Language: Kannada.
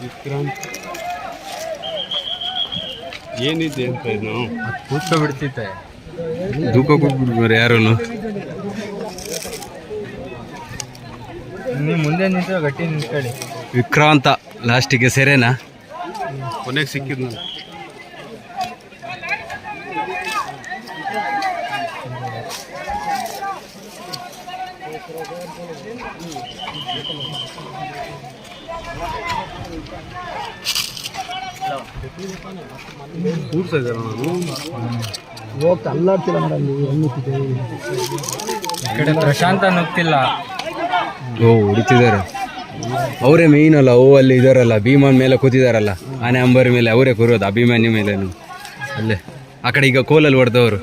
ವಿಕ್ರಾಂತ್. ಏನಿದೆ ಅಂತ ಇದು? ಕೂತ್ಕೊ ಬಿಡ್ತಿತ್ತೆ ಧೂಕಕ್ಕೆ ಹೋಗ್ಬಿಡ್ತಾರೆ ಯಾರು ನೀವು ಮುಂದೆ ನಿಂತು ಗಟ್ಟಿ ನಿಂತ್ಕೊಳ್ಳಿ. ವಿಕ್ರಾಂತ ಲಾಸ್ಟಿಗೆ ಸೆರೆನಾ? ಕೊನೆಗೆ ಸಿಕ್ಕಿದ್ನು ಕೂರ್ತಾ ಇದ್ದಾರೆ ನಾನು ಹೋಗ್ತಾ ಅಲ್ಲಾಡ್ತಿಲ್ಲ ಈ ಕಡೆ ಪ್ರಶಾಂತ ನುಗ್ತಿಲ್ಲ. ಓ, ಹೊಡಿತಿದ್ದಾರೆ. ಅವರೇ ಮೇಯ್ನ್ ಅಲ್ಲ, ಓ ಅಲ್ಲಿ ಇದಾರಲ್ಲ, ಭೀಮನ್ ಮೇಲೆ ಕೂತಿದಾರಲ್ಲ, ಆನೆ ಅಂಬರ್ ಮೇಲೆ, ಅವರೇ ಕೂರೋದು ಅಭಿಮಾನಿ ಮೇಲೆ ಅಲ್ಲೇ, ಆ ಕಡೆ ಈಗ ಕೋಲಲ್ಲಿ ಹೊಡೆದವರು.